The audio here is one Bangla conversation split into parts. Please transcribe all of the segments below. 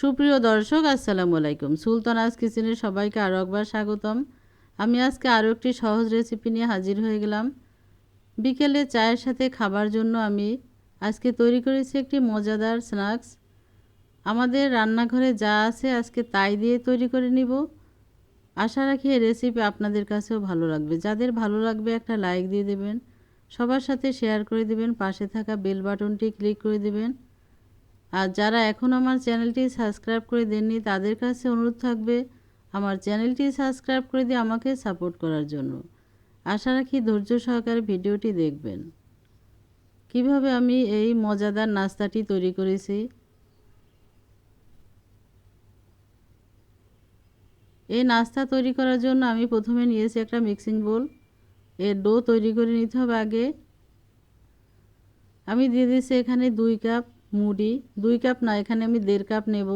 সুপ্রিয় দর্শক, আসসালামু আলাইকুম। সুলতানাজ কিচেনের সবাইকে আরও একবার স্বাগতম। আমি আজকে আরও একটি সহজ রেসিপি নিয়ে হাজির হয়ে গেলাম। বিকেলে চায়ের সাথে খাবার জন্য আমি আজকে তৈরি করেছি একটি মজাদার স্ন্যাক্স আমাদের রান্নাঘরে যা আছে আজকে তাই দিয়ে তৈরি করে নিব। আশা রাখি এই রেসিপি আপনাদের কাছেও ভালো লাগবে। যাদের ভালো লাগবে একটা লাইক দিয়ে দেবেন। সবার সাথে শেয়ার করে দেবেন। পাশে থাকা বেল বাটনটি ক্লিক করে দেবেন। আর যারা এখন আমার চ্যানেলটি সাবস্ক্রাইব করে দেননি, তাদের কাছে অনুরোধ থাকবে আমার চ্যানেলটি সাবস্ক্রাইব করে দিয়ে আমাকে সাপোর্ট করার জন্য। আশা রাখি ধৈর্য সহকারে ভিডিওটি দেখবেন। কীভাবে আমি এই মজাদার নাস্তাটি তৈরি করেছি? এই নাস্তা তৈরি করার জন্য আমি প্রথমে নিয়েছি একটা মিক্সিং বোল। এর ডো তৈরি করে নিতে হবে আগে। আমি দিয়ে দিয়েছি এখানে দুই কাপ মুড়ি, দুই কাপ না, এখানে আমি দেড় কাপ নেব।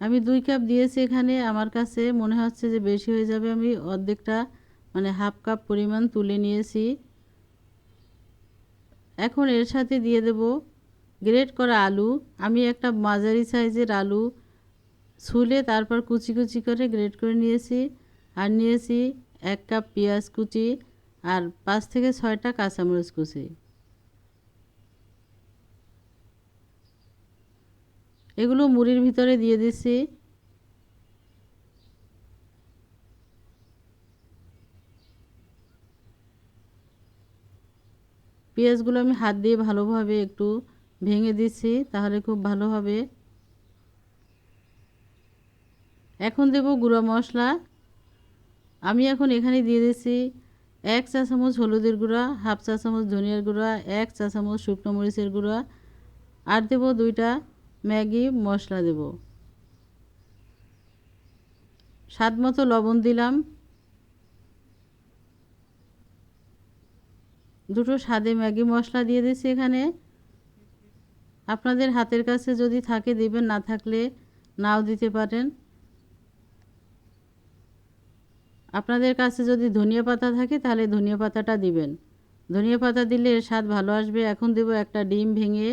আমি দুই কাপ দিয়েছি এখানে, আমার কাছে মনে হচ্ছে যে বেশি হয়ে যাবে। আমি অর্ধেকটা মানে হাফ কাপ পরিমাণ তুলে নিয়েছি। এখন এর সাথে দিয়ে দেব গ্রেট করা আলু। আমি একটা মাঝারি সাইজের আলু ছুলে তারপর কুচি কুচি করে গ্রেট করে নিয়েছি। আর নিয়েছি এক কাপ পেঁয়াজ কুচি। আর পাঁচ থেকে ছয়টা কাঁচামরিচ কুচি। এগুলো মুড়ির ভিতরে দিয়ে দিচ্ছি। পেঁয়াজগুলো আমি হাত দিয়ে ভালোভাবে একটু ভেঙে দিচ্ছি, তাহলে খুব ভালো হবে। এখন দেব গুঁড়া মশলা। আমি এখন এখানে দিয়ে দিচ্ছি এক চা চামচ হলুদের গুঁড়া, হাফ চা চামচ ধনিয়ার গুঁড়া, এক চা চামচ শুকনো মরিচের গুঁড়া। আর দেব দুইটা ম্যাগি মশলা দেব। স্বাদ মতো লবণ দিলাম। দুটো স্বাদে ম্যাগি মশলা দিয়ে দিচ্ছি এখানে। আপনাদের হাতের কাছে যদি থাকে, দিবেন, না থাকলে নাও দিতে পারেন। আপনাদের কাছে যদি ধনিয়া পাতা থাকে, তাহলে ধনিয়া পাতাটা দিবেন। ধনিয়া পাতা দিলে এর স্বাদ ভালো আসবে। এখন দেব একটা ডিম ভেঙে।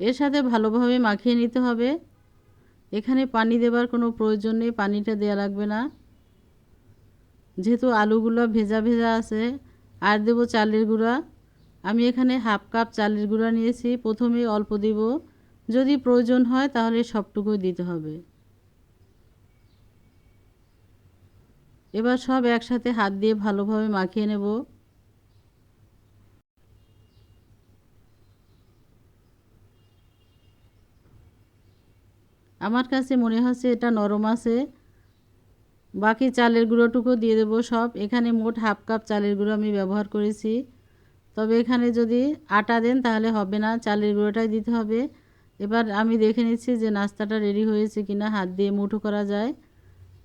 এর সাথে ভালোভাবে মাখিয়ে নিতে হবে। এখানে পানি দেবার কোনো প্রয়োজন নেই, পানিটা দেওয়া লাগবে না। যেহেতু আলুগুলো ভেজা ভেজা আছে, আর দেব চালের গুঁড়া। আমি এখানে হাফ কাপ চালের গুঁড়া নিয়েছি। প্রথমে অল্প দিব। যদি প্রয়োজন হয় তাহলে সবটুকুই দিতে হবে। এবার সব একসাথে হাত দিয়ে ভালোভাবে মাখিয়ে নেব। আমার কাছে মনে হচ্ছে এটা নরম আছে। বাকি চালের গুঁড়োটুকু দিয়ে দেবো সব। এখানে মোট হাফ কাপ চালের গুঁড়ো আমি ব্যবহার করেছি। তবে এখানে যদি আটা দেন তাহলে হবে না, চালের গুঁড়োটাই দিতে হবে। এবার আমি দেখে নিচ্ছি যে নাস্তাটা রেডি হয়েছে কিনা, হাত দিয়ে মুঠো করা যায়।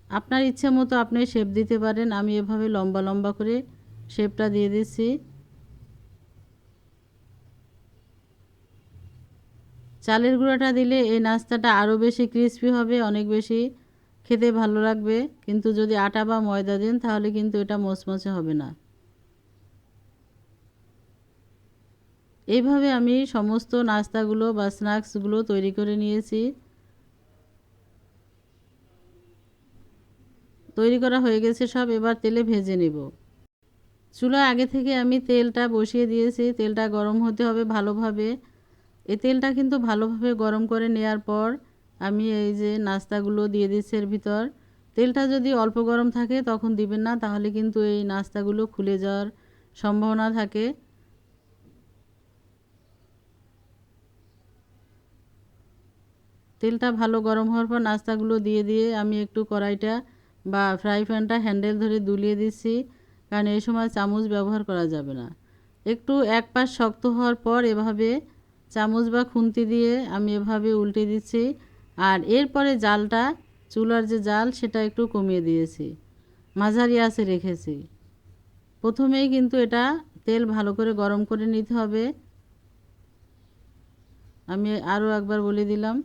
আপনার ইচ্ছে মতো আপনি শেপ দিতে পারেন। আমি এভাবে লম্বা লম্বা করে শেপটা দিয়ে দিচ্ছি। চালের গুঁড়োটা দিলে এই নাস্তাটা আরও বেশি ক্রিস্পি হবে, অনেক বেশি খেতে ভালো লাগবে। কিন্তু যদি আটা বা ময়দা দেন, তাহলে কিন্তু এটা মচমচে হবে না। এইভাবে আমি সমস্ত নাস্তাগুলো বা স্ন্যাক্সগুলো তৈরি করে নিয়েছি। তৈরি করা হয়ে গেছে সব, এবার তেলে ভেজে নেব। চুলায় আগে থেকে আমি তেলটা বসিয়ে দিয়েছি। তেলটা গরম হতে হবে ভালোভাবে। এই তেলটা কিন্তু ভালোভাবে গরম করে নেওয়ার পর আমি এই যে নাস্তাগুলো দিয়ে দিচ্ছি এর ভিতর, তেলটা যদি অল্প গরম থাকে তখন দিবেন না, তাহলে কিন্তু এই নাস্তাগুলো খুলে যাওয়ার সম্ভাবনা থাকে। তেলটা ভালো গরম হওয়ার পর নাস্তাগুলো দিয়ে দিয়ে আমি একটু কড়াইটা বা ফ্রাই প্যানটা হ্যান্ডেল ধরে দুলিয়ে দিচ্ছি, কারণ এই সময় চামচ ব্যবহার করা যাবে না। একটু এক পাশ শক্ত হওয়ার পর এভাবে চামচ বা খুন্তি দিয়ে আমি এভাবে উল্টে দিচ্ছি আর এরপরে জালটা, চুলার যে জাল সেটা একটু কমিয়ে দিয়েছি, মাঝারি আছে রেখেছি। প্রথমেই কিন্তু এটা তেল ভালো করে গরম করে নিতে হবে। আমি আরও একবার বলে দিলাম।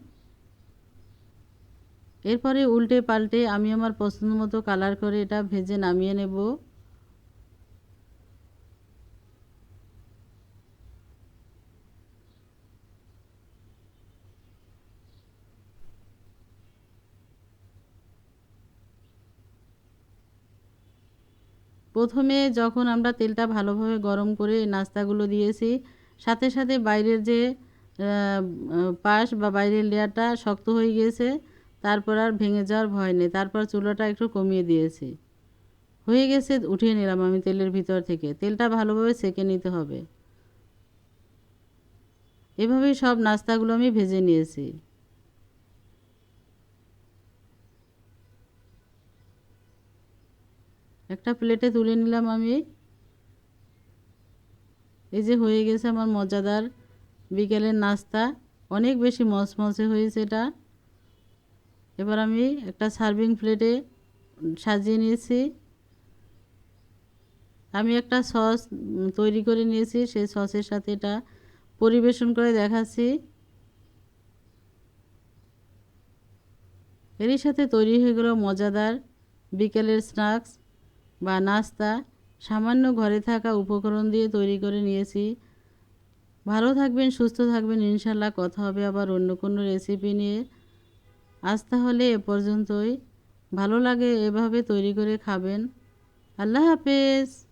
এরপরে উল্টে পাল্টে আমি আমার পছন্দ মতো কালার করে এটা ভেজে নামিয়ে নেব। প্রথমে যখন আমরা তেলটা ভালোভাবে গরম করে নাস্তাগুলো দিয়েছি, সাথে সাথে বাইরের যে পাশ বা বাইরের লেয়ারটা শক্ত হয়ে গিয়েছে তারপর আর ভেঙে যাওয়ার ভয় নেই। তারপর চুলাটা একটু কমিয়ে দিয়েছি। হয়ে গেছে, উঠিয়ে নিলাম আমি তেলের ভিতর থেকে। তেলটা ভালোভাবে সেকে নিতে হবে। এভাবেই সব নাস্তাগুলো আমি ভেজে নিয়েছি। একটা প্লেটে তুলে নিলাম আমি। এই যে হয়ে গেছে আমার মজাদার বিকেলের নাস্তা। অনেক বেশি মচমচে হয়েছে এটা। এবার আমি একটা সার্ভিং প্লেটে সাজিয়ে নিয়েছি। আমি একটা সস তৈরি করে নিয়েছি, সেই সসের সাথে এটা পরিবেশন করে দেখাচ্ছি। এরই সাথে তৈরি হয়ে গেল মজাদার বিকেলের স্ন্যাক্স বা নাস্তা। সামান্য ঘরে থাকা উপকরণ দিয়ে তৈরি করে নিয়েছি। ভালো থাকবেন, সুস্থ থাকবেন, ইনশাল্লাহ কথা হবে আবার অন্য কোনো রেসিপি নিয়ে। আজ তাহলে এ পর্যন্তই। ভালো লাগে এভাবে তৈরি করে খাবেন। আল্লাহ হাফেজ।